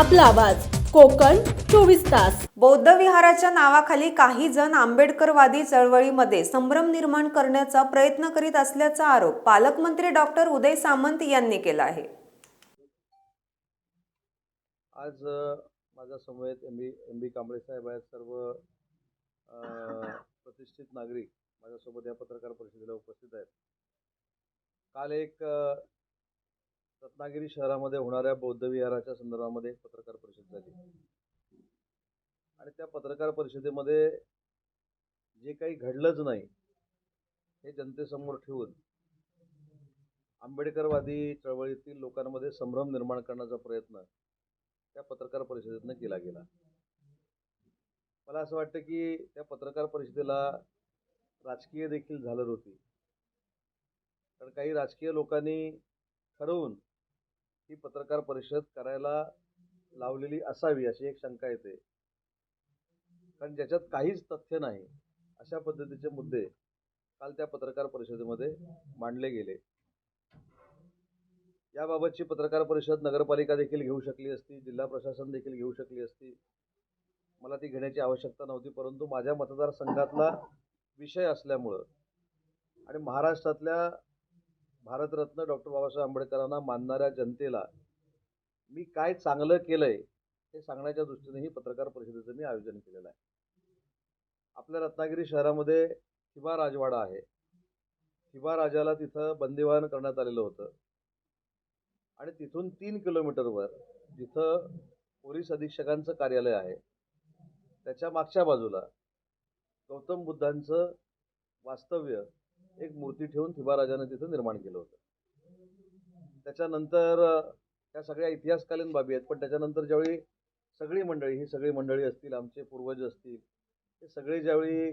आपला आवाज कोकण चोवीस तास. बौद्ध विहाराच्या नावाखाली काही जण आंबेडकरवादी चळवळीमध्ये संभ्रम निर्माण करण्याचा प्रयत्न करीत असल्याचा आरोप पालकमंत्री डॉक्टर उदय सामंत यांनी केला आहे. आज माझ्या समवेत M B M B Kamble साहेब आहेत सर्व प्रतिष्ठित नागरिक. माझ्यासोबत या पत्रकार परिषदेला उपस्थित आहेत. काल एक रत्नागिरी शहरामध्ये होणाऱ्या बौद्ध विहाराच्या संदर्भामध्ये एक पत्रकार परिषद झाली. आणि त्या पत्रकार परिषदेमध्ये जे काही घडलंच नाही हे जनतेसमोर ठेवून आंबेडकरवादी चळवळीतील लोकांमध्ये संभ्रम निर्माण करण्याचा प्रयत्न त्या पत्रकार परिषदेतनं केला गेला. मला असं वाटतं की त्या पत्रकार परिषदेला राजकीय देखील झालर होती कारण काही राजकीय लोकांनी ठरवून ही पत्रकार परिषद करायला लावलेली असावी अशी एक शंका येते. कारण ज्याच्यात काहीच तथ्य नाही अशा पद्धतीचे मुद्दे काल त्या पत्रकार परिषदेमध्ये मांडले गेले. याबाबतची पत्रकार परिषद नगरपालिका देखील घेऊ शकली असती जिल्हा प्रशासन देखील घेऊ शकली असती. मला ती घेण्याची आवश्यकता नव्हती परंतु माझ्या मतदारसंघातला विषय असल्यामुळं आणि महाराष्ट्रातल्या भारतरत्न डॉक्टर बाबासाहेब आंबेडकरांना मानणाऱ्या जनतेला मी काय चांगलं केलंय हे सांगण्याच्या दृष्टीने ही पत्रकार परिषदेचं मी आयोजन केलेलं आहे. आपल्या रत्नागिरी शहरामध्ये थिबा राजवाडा आहे. थिबा राजाला तिथं बंदिवान करण्यात आलेलं होतं. आणि तिथून तीन किलोमीटरवर जिथं पोलीस अधीक्षकांचं कार्यालय आहे त्याच्या मागच्या बाजूला गौतम बुद्धांचं वास्तव्य एक मूर्ती ठेवून थिबाराजानं तिथं निर्माण केलं होतं. त्याच्यानंतर त्या सगळ्या इतिहासकालीन बाबी आहेत पण त्याच्यानंतर ज्यावेळी सगळी मंडळी ही सगळी मंडळी असतील आमचे पूर्वज असतील हे सगळे ज्यावेळी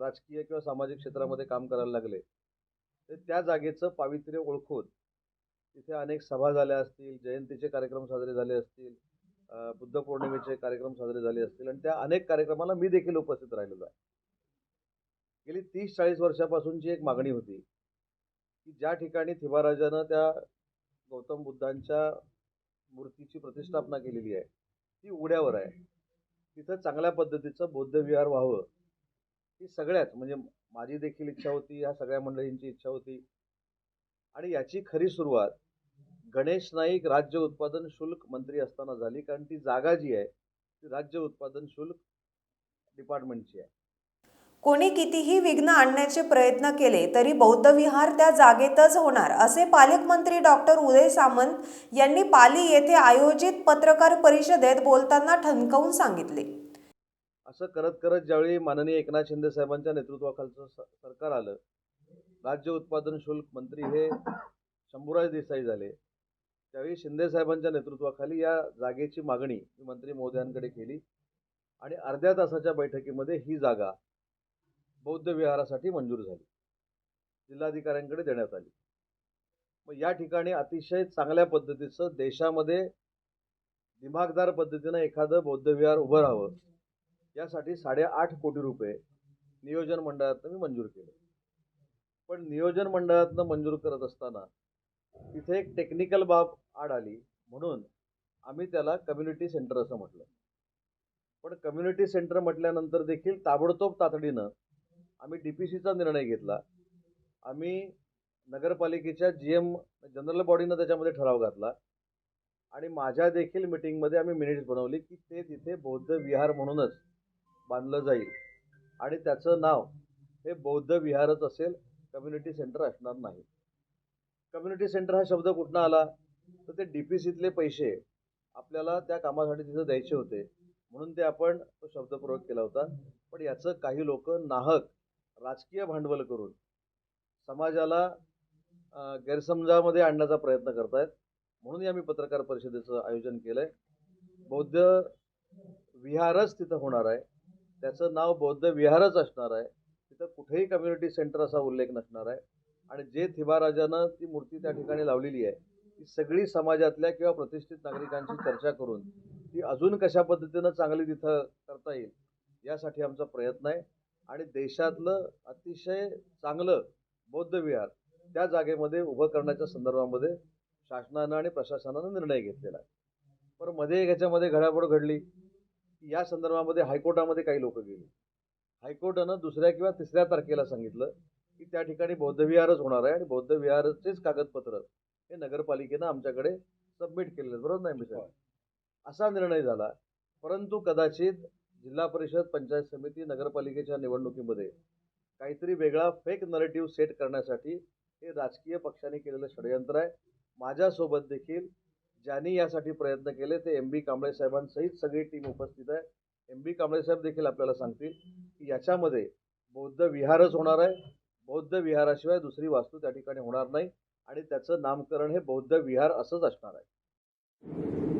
राजकीय किंवा सामाजिक क्षेत्रामध्ये काम करायला लागले तर त्या जागेचं पावित्र्य ओळखून तिथे अनेक सभा झाल्या असतील जयंतीचे कार्यक्रम साजरे झाले असतील बुद्ध पौर्णिमेचे कार्यक्रम साजरे झाले असतील आणि त्या अनेक कार्यक्रमाला मी देखील उपस्थित राहिलेलो आहे. गेली तीस चाळीस वर्षापासूनची एक मागणी होती की ज्या ठिकाणी थिबाराजानं त्या गौतम बुद्धांच्या मूर्तीची प्रतिष्ठापना केलेली आहे ती उघड्यावर आहे. तिथं चांगल्या पद्धतीचं बौद्ध विहार व्हावं. ही सगळ्याच म्हणजे माझी देखील इच्छा होती ह्या सगळ्या मंडळींची इच्छा होती. आणि याची खरी सुरुवात गणेश नाईक राज्य उत्पादन शुल्क मंत्री असताना झाली कारण ती जागा जी आहे ती राज्य उत्पादन शुल्क डिपार्टमेंटची आहे. कोणी कितीही विघ्न आणण्याचे प्रयत्न केले तरी बौद्ध विहार त्या जागेतच होणार असे पालकमंत्री डॉक्टर उदय सामंत यांनी पाली येथे आयोजित पत्रकार परिषदेत बोलताना ठणकावून सांगितले. असं करत करत ज्यावेळी माननीय एकनाथ शिंदे साहेबांच्या नेतृत्वाखालचं स- सरकार आलं राज्य उत्पादन शुल्क मंत्री हे शंभूराज देसाई झाले त्यावेळी शिंदे साहेबांच्या नेतृत्वाखाली या जागेची मागणी मंत्री महोदयांकडे केली आणि अर्ध्या तासाच्या बैठकीमध्ये ही जागा बौद्ध विहारासाठी मंजूर झाली. जिल्हाधिकाऱ्यांकडे देण्यात आली. मग या ठिकाणी अतिशय चांगल्या पद्धतीचं देशामध्ये दिमागदार पद्धतीनं एखादं बौद्ध विहार उभं राहावं यासाठी साडेआठ कोटी रुपये नियोजन मंडळातनं मी मंजूर केले. पण नियोजन मंडळातनं मंजूर करत असताना तिथे एक टेक्निकल बाब आड आली म्हणून आम्ही त्याला कम्युनिटी सेंटर असं म्हटलं. पण कम्युनिटी सेंटर म्हटल्यानंतर देखील ताबडतोब तातडीनं आम्ही डी पी सीचा निर्णय घेतला. आम्ही नगरपालिकेच्या जी एम जनरल बॉडीनं त्याच्यामध्ये ठराव घातला. आणि माझ्या देखील मिटिंगमध्ये आम्ही मिनिट्स बनवली की ते तिथे बौद्ध विहार म्हणूनच बांधलं जाईल. आणि त्याचं नाव हे बौद्ध विहारच असेल कम्युनिटी सेंटर असणार नाही. कम्युनिटी सेंटर हा शब्द कुठनं आला? तर ते डी पी सीतले पैसे आपल्याला त्या कामासाठी तिथं द्यायचे होते. म्हणून ते आपण तो शब्दप्रयोग केला होता. पण याचं काही लोक नाहक राजकीय भांडवल करून समाजाला गैरसमजामध्ये आणण्याचा प्रयत्न करतायत. म्हणून आम्ही पत्रकार परिषदेचं आयोजन केलंय. बौद्ध विहारच तिथं होणार आहे. त्याचं नाव बौद्ध विहारच असणार आहे. तिथं कुठेही कम्युनिटी सेंटर असा उल्लेख नसणार आहे. आणि जे थिबाराजानं ती मूर्ती त्या ठिकाणी लावलेली आहे ती सगळी समाजातल्या किंवा प्रतिष्ठित नागरिकांशी चर्चा करून ती अजून कशा पद्धतीनं चांगली तिथं करता येईल यासाठी आमचा प्रयत्न आहे. आणि देशातलं अतिशय चांगलं बौद्ध विहार त्या जागेमध्ये उभं करण्याच्या संदर्भामध्ये शासनानं आणि प्रशासनानं निर्णय घेतलेला आहे. पण मध्ये ह्याच्यामध्ये घडामोड घडली. की या संदर्भामध्ये हायकोर्टामध्ये काही लोक गेली. हायकोर्टानं दुसऱ्या किंवा तिसऱ्या तारखेला सांगितलं की त्या ठिकाणी बौद्धविहारच होणार आहे आणि बौद्ध विहारचेच कागदपत्र हे नगरपालिकेनं आमच्याकडे सबमिट केलेले. बरोबर नाही मिस्टर असा निर्णय झाला. परंतु कदाचित जिल्हा परिषद पंचायत समिती नगरपालिकेच्या निवडणुकीमध्ये काहीतरी वेगळा फेक नरेटिव्ह सेट करण्यासाठी हे राजकीय पक्षाने केलेलं षडयंत्र आहे. माझ्यासोबत देखील ज्यांनी यासाठी प्रयत्न केले ते एम बी कांबळे साहेबांसहित सगळी टीम उपस्थित आहे. एम बी कांबळे साहेब देखील आपल्याला सांगतील की याच्यामध्ये बौद्ध विहारच होणार आहे. बौद्ध विहाराशिवाय दुसरी वास्तू त्या ठिकाणी होणार नाही आणि त्याचं नामकरण हे बौद्ध विहार असंच असणार आहे.